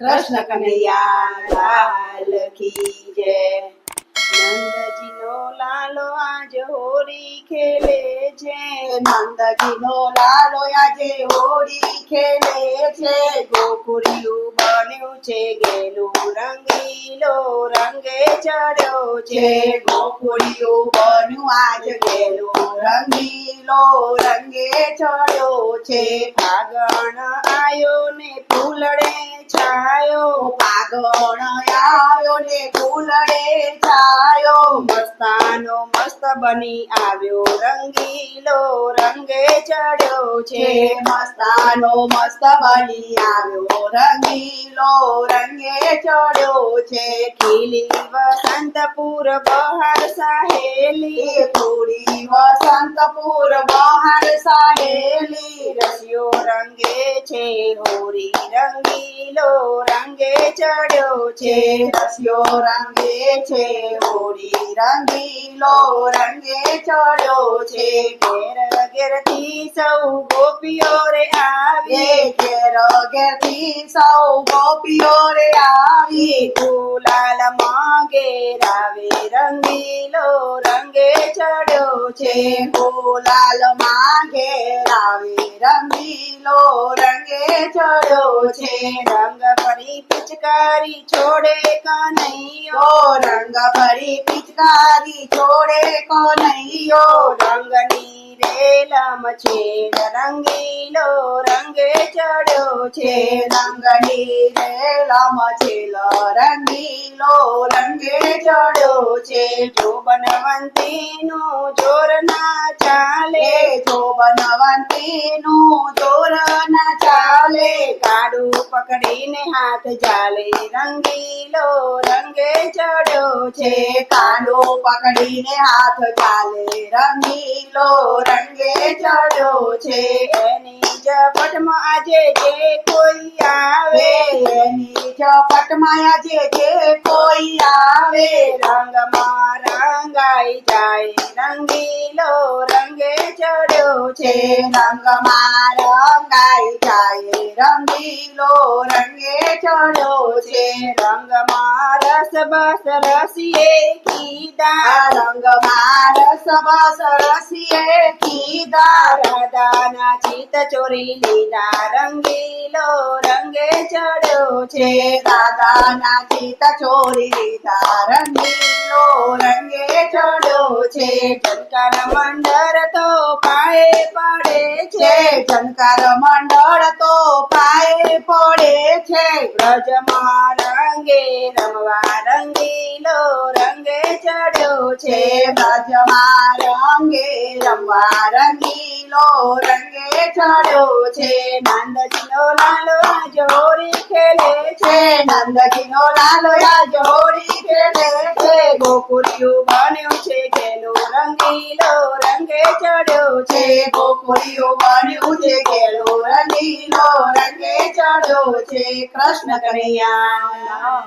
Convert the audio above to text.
કૃષ્ણ કનૈયા લાલ કી જય. નંદજીનો લાલો આજ હોળી ખેલે છે. નંદજીનો લાલો આજે હોળી ખેલે છે. ગોકુળિયું બન્યું છે, ગેલું રંગીલો રંગે ચડ્યો છે. ગોકુળિયું બન્યું આજ ગેલું રંગીલો રંગે ચડ્યો છે. ફાગણ આયો ને ફૂલડે છાયો ફાગણ આયો ને ફૂલડે છાયો. મસ્તાનો મસ્ત બની આવ્યો. રંગીલો રંગે ચડ્યો છે. મસ્તાનો મસ્ત બની આવ્યો. રંગીલો રંગે ચડ્યો છે. ખીલી વસંતપુર બહાર સહેલી. પૂરી વસંતપુર બહાર સહેલી. રસિયો રંગે છે. હોરી રંગીલો રંગે ચડ્યો છે, રસ્યો રંગે છે, હોળી રંગીલો રંગે ચડ્યો છે. ઘેર ઘેરથી સૌ ગોપીઓ રે આવી ઘેર ઘેરથી સૌ ગોપીઓ રે આવી ગુલાલ માંગે રાવે રંગીલો રંગે ચડ્યો છે ગુલાલ માંગે રાવે રંગીલો રંગે ચડ્યો છે રંગ ભરી પિચકારી છોડે કનૈયો રંગ ભરી પિચકારી છોડે કનૈયો રંગની રેલમ છે રંગીલો રંગે ચડ્યો છે રંગની રેલમ છે રંગીલો રંગે ચડ્યો છે જો બનવંતીનું જોર ના ચાલે જો બનવંતીનું જોર ના ચાલે કાડું પકડીને હાથ ચાલે રંગીલો રંગે ચડ્યો છે, કાંડો પકડીને હાથ ચાલે. રંગીલો રંગે ચડ્યો છે, એની ઝપટમાં આજે જે કોઈ આવે. એની ઝપટમાં આજે જે કોઈ આવે. રંગમાં રંગાઈ જાય. રંગીલો રંગે ચડ્યો છે, રંગમાં રંગાઈ જાય. રંગે ચડ્યો છે રંગમાં રસ બસ રસીએ કીધા. રંગમાં રસ બસ રસીએ કીધા. રાધાના ચિત ચોરી લીધા. રંગીલો રંગે ચડ્યો છે. દાદાના ચિત ચોરી લીધા. રંગીલો રંગે ચડ્યો છે. જનકાર મંડળ તો પાએ પડે છે. જનકાર મંડળ તો પડે છે? બ્રજમાં રંગે રમવા રંગીલો રંગે ચડ્યો છે. બ્રજમાં રંગે રમવા રંગીલો રંગે ચડ્યો છે. નંદજીનો લાલો જોરી ખેલે છે. નંદજીનો લાલો જોરી ખેલે છે. ગોકુળિયું બન્યું છે કેલું રંગીલો રંગે ચડ્યો છે. ગોકુળિયું બન્યું છે કેલો રંગીલો રંગે ચડ્યો છે કૃષ્ણ કનૈયા.